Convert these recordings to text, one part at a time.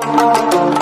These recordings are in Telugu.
Thank you.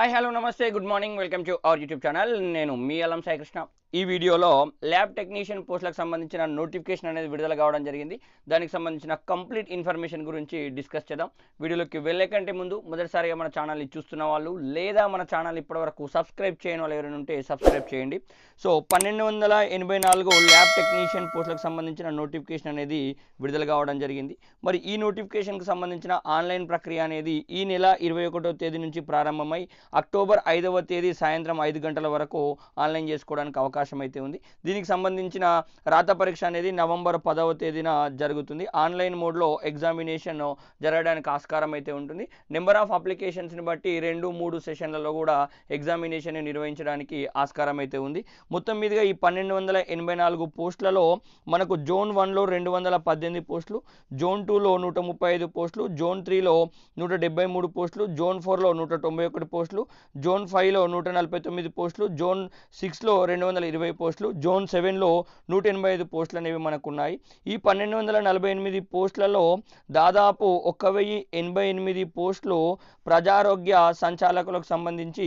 Hi hello namaste good morning welcome to our YouTube channel నేను మీ అలం సాయికృష్ణ. ఈ వీడియోలో ల్యాబ్ టెక్నీషియన్ పోస్టులకు సంబంధించిన నోటిఫికేషన్ అనేది విడుదల కావడం జరిగింది. దానికి సంబంధించిన కంప్లీట్ ఇన్ఫర్మేషన్ గురించి డిస్కస్ చేద్దాం. వీడియోలోకి వెళ్ళే కంటే ముందు మొదటిసారిగా మన ఛానల్ని చూస్తున్న వాళ్ళు లేదా మన ఛానల్ ఇప్పటివరకు సబ్స్క్రైబ్ చేయని వాళ్ళు ఎవరైనా ఉంటే సబ్స్క్రైబ్ చేయండి. సో పన్నెండు వందల ఎనభై నాలుగు ల్యాబ్ టెక్నీషియన్ పోస్టులకు సంబంధించిన నోటిఫికేషన్ అనేది విడుదల కావడం జరిగింది. మరి ఈ నోటిఫికేషన్కి సంబంధించిన ఆన్లైన్ ప్రక్రియ అనేది ఈ నెల ఇరవై ఒకటో తేదీ నుంచి ప్రారంభమై అక్టోబర్ ఐదవ తేదీ సాయంత్రం ఐదు గంటల వరకు ఆన్లైన్ చేసుకోవడానికి అవకాశం అయితే ఉంది. దీనికి సంబంధించిన రాత పరీక్ష అనేది నవంబర్ పదవ తేదీన జరుగుతుంది. ఆన్లైన్ మోడ్లో ఎగ్జామినేషన్ జరగడానికి ఆస్కారం అయితే ఉంటుంది. నెంబర్ ఆఫ్ అప్లికేషన్స్ని బట్టి రెండు మూడు సెషన్లలో కూడా ఎగ్జామినేషన్ నిర్వహించడానికి ఆస్కారం అయితే ఉంది. మొత్తం మీదుగా ఈ పన్నెండు వందల ఎనభై నాలుగు పోస్టులలో మనకు జోన్ వన్లో రెండు వందల పద్దెనిమిది పోస్టులు జోన్ టూలో నూట ముప్పై ఐదు పోస్టులు జోన్ త్రీలో నూట డెబ్బై మూడు పోస్టులు జోన్ ఫోర్లో నూట తొంభై ఒకటి పోస్టులు జోన్ ఫైవ్లో నూట నలభై తొమ్మిది పోస్టులు జోన్ సిక్స్లో రెండు వందల ఇరవై పోస్టులు జోన్ సెవెన్లో నూట ఎనభై ఐదు పోస్టులు అనేవి మనకు ఉన్నాయి ఈ పన్నెండు వందల నలభై ఎనిమిది పోస్టులలో దాదాపు ఒక వెయ్యి ఎనభై ఎనిమిది పోస్టులు ప్రజారోగ్య సంచాలకులకు సంబంధించి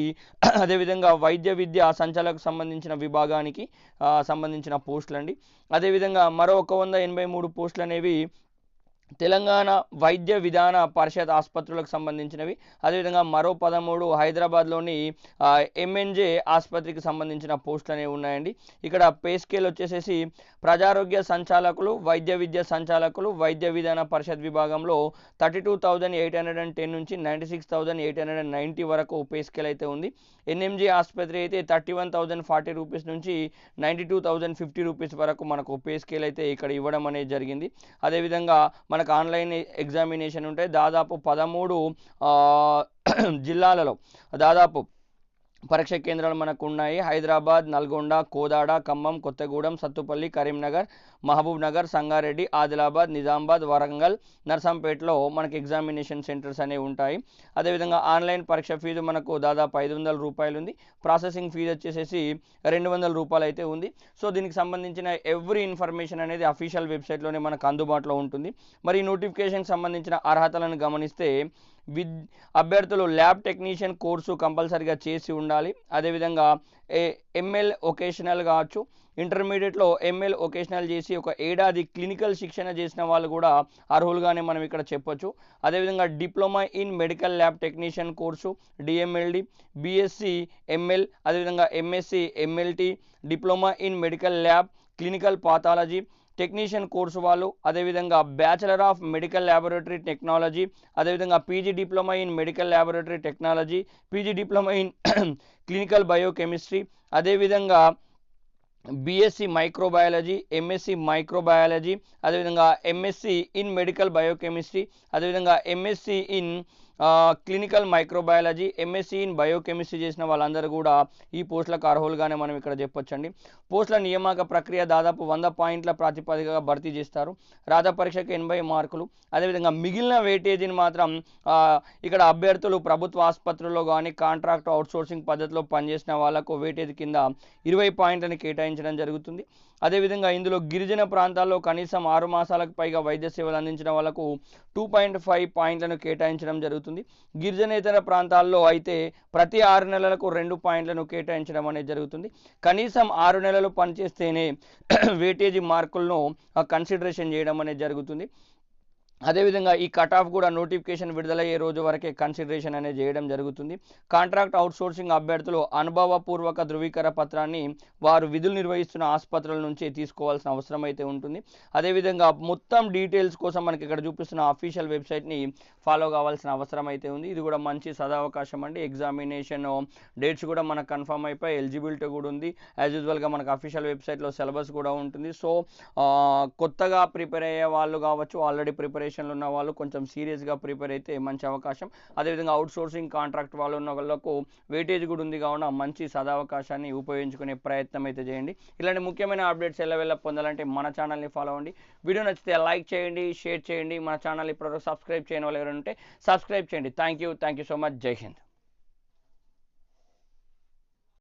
అదేవిధంగా వైద్య విద్య సంచాలకు సంబంధించిన విభాగానికి సంబంధించిన పోస్టులు అండి అదేవిధంగా మరో ఒక వంద ఎనభై మూడు పోస్టులు అనేవి తెలంగాణ వైద్య విధాన పరిషత్ ఆసుపత్రులకు సంబంధించినవి. అదేవిధంగా మరో పదమూడు హైదరాబాద్లోని ఎంఎన్జే ఆసుపత్రికి సంబంధించిన పోస్టులు అనేవి ఉన్నాయండి. ఇక్కడ పే స్కేల్ వచ్చేసేసి ప్రజారోగ్య సంచాలకులు వైద్య విద్య సంచాలకులు వైద్య విధాన పరిషత్ విభాగంలో thirty two thousand eight hundred and ten నుంచి ninety six thousand eight hundred and ninety వరకు పే స్కేల్ అయితే ఉంది. ఎన్ఎంజే ఆసుపత్రి అయితే thirty one thousand forty rupees నుంచి ninety two thousand fifty rupees వరకు మనకు పే స్కేల్ అయితే ఇక్కడ ఇవ్వడం అనేది జరిగింది. అదేవిధంగా మన మనకు ఆన్లైన్ ఎగ్జామినేషన్ ఉంటాయి. దాదాపు పదమూడు ఆ, జిల్లాలలో దాదాపు పరీక్ష కేంద్రాలు మనకు ఉన్నాయి హైదరాబాద్ నల్గొండ కోదాడ ఖమ్మం కొత్తగూడెం సత్తుపల్లి కరీంనగర్ మహబూబ్ నగర్ సంగారెడ్డి ఆదిలాబాద్ నిజామాబాద్ వరంగల్ నర్సంపేటలో మనకి ఎగ్జామినేషన్ సెంటర్స్ అనేవి ఉంటాయి. అదేవిధంగా ఆన్లైన్ పరీక్ష ఫీజు మనకు దాదాపు ఐదు వందల రూపాయలు ఉంది. ప్రాసెసింగ్ ఫీజు వచ్చేసేసి రెండు వందల రూపాయలు అయితే ఉంది. సో దీనికి సంబంధించిన ఎవ్రీ ఇన్ఫర్మేషన్ అనేది అఫీషియల్ వెబ్సైట్లోనే మనకు అందుబాటులో ఉంటుంది. మరి ఈ నోటిఫికేషన్కి సంబంధించిన అర్హతలను గమనిస్తే విద్ అభ్యర్థులు ల్యాబ్ టెక్నీషియన్ కోర్సు కంపల్సరీగా చేసి ఉండాలి. అదేవిధంగా ఏ ఎంఎల్ ఒకేషనల్ కావచ్చు. ఇంటర్మీడియట్లో ఎంఎల్ ఒకేషనల్ చేసి ఒక ఏడాది క్లినికల్ శిక్షణ చేసిన వాళ్ళు కూడా అర్హులుగానే మనం ఇక్కడ చెప్పొచ్చు. అదేవిధంగా diploma in medical lab technician course DMLT BSc ML అదేవిధంగా MSc MLT diploma in medical lab clinical pathology technician course వాళ్ళు అదేవిధంగా bachelor of medical laboratory technology అదేవిధంగా PG diploma in medical laboratory technology PG diploma in clinical biochemistry అదేవిధంగా బీఎస్సీ మైక్రోబయాలజీ ఎంఎస్సి మైక్రోబయాలజీ అదేవిధంగా ఎంఎస్సి ఇన్ మెడికల్ బయోకెమిస్ట్రీ అదేవిధంగా MSc in clinical microbiology MSc in biochemistry చేసిన వాళ్ళందరూ కూడా ఈ పోస్టులకు అర్హులుగానే మనం ఇక్కడ చెప్పొచ్చండి. పోస్టుల నియామక ప్రక్రియ దాదాపు వంద పాయింట్ల ప్రాతిపదికగా భర్తీ చేస్తారు. రాత పరీక్షకు ఎనభై మార్కులు. అదేవిధంగా మిగిలిన వెయిటేజీని మాత్రం ఇక్కడ అభ్యర్థులు ప్రభుత్వ ఆసుపత్రుల్లో కానీ కాంట్రాక్ట్ అవుట్సోర్సింగ్ పద్ధతిలో పనిచేసిన వాళ్ళకు వెయిటేజ్ కింద ఇరవై పాయింట్లను కేటాయించడం జరుగుతుంది. అదేవిధంగా ఇందులో గిరిజన ప్రాంతాల్లో కనీసం ఆరు మాసాలకు పైగా వైద్య సేవలు అందించిన వాళ్ళకు టూ పాయింట్ ఫైవ్ పాయింట్లను కేటాయించడం జరుగుతుంది. గిరిజనేతర ప్రాంతాల్లో అయితే ప్రతి ఆరు నెలలకు రెండు పాయింట్లను కేటాయించడం అనేది జరుగుతుంది. కనీసం ఆరు నెలలు పనిచేస్తేనే వేటేజీ మార్కులను కన్సిడరేషన్ చేయడం అనేది జరుగుతుంది. అదేవిధంగా ఈ కట్ ఆఫ్ కూడా నోటిఫికేషన్ విడుదలయ్యే రోజు వరకే కన్సిడరేషన్ అనేది చేయడం జరుగుతుంది. కాంట్రాక్ట్ అవుట్సోర్సింగ్ అభ్యర్థులు అనుభవపూర్వక ధృవీకరణ పత్రాన్ని వారు విధులు నిర్వహిస్తున్న ఆసుపత్రుల నుంచి తీసుకోవాల్సిన అవసరం అయితే ఉంటుంది. అదేవిధంగా మొత్తం డీటెయిల్స్ కోసం మనకి ఇక్కడ చూపిస్తున్న అఫీషియల్ వెబ్సైట్ని ఫాలో కావాల్సిన అవసరం అయితే ఉంది. ఇది కూడా మంచి సదావకాశం అండి. ఎగ్జామినేషన్ డేట్స్ కూడా మనకు కన్ఫర్మ్ అయిపోయి ఎలిజిబిలిటీ కూడా ఉంది. యాజ్ యూజువల్గా మనకు అఫీషియల్ వెబ్సైట్లో సిలబస్ కూడా ఉంటుంది. సో కొత్తగా ప్రిపేర్ అయ్యే వాళ్ళు కావచ్చు ఆల్రెడీ పొజిషన్లో ఉన్న వాళ్ళు కొంచెం సీరియస్గా ప్రిపేర్ అయితే మంచి అవకాశం. అదేవిధంగా అవుట్ సోర్సింగ్ కాంట్రాక్ట్ వాళ్ళు ఉన్న వాళ్ళకు వెయిటేజ్ కూడా ఉంది కావున మంచి సదావకాశాన్ని ఉపయోగించుకునే ప్రయత్నం అయితే చేయండి. ఇలాంటి ముఖ్యమైన అప్డేట్స్ ఎలా వెళ్ళ పొందాలంటే మన ఛానల్ని ఫాలో అవ్వండి. వీడియో నచ్చితే లైక్ చేయండి షేర్ చేయండి. మన ఛానల్ ఇప్పటివరకు సబ్స్క్రైబ్ చేయని వాళ్ళు ఎవరైనా ఉంటే సబ్స్క్రైబ్ చేయండి. Thank you thank you so much Jai Hind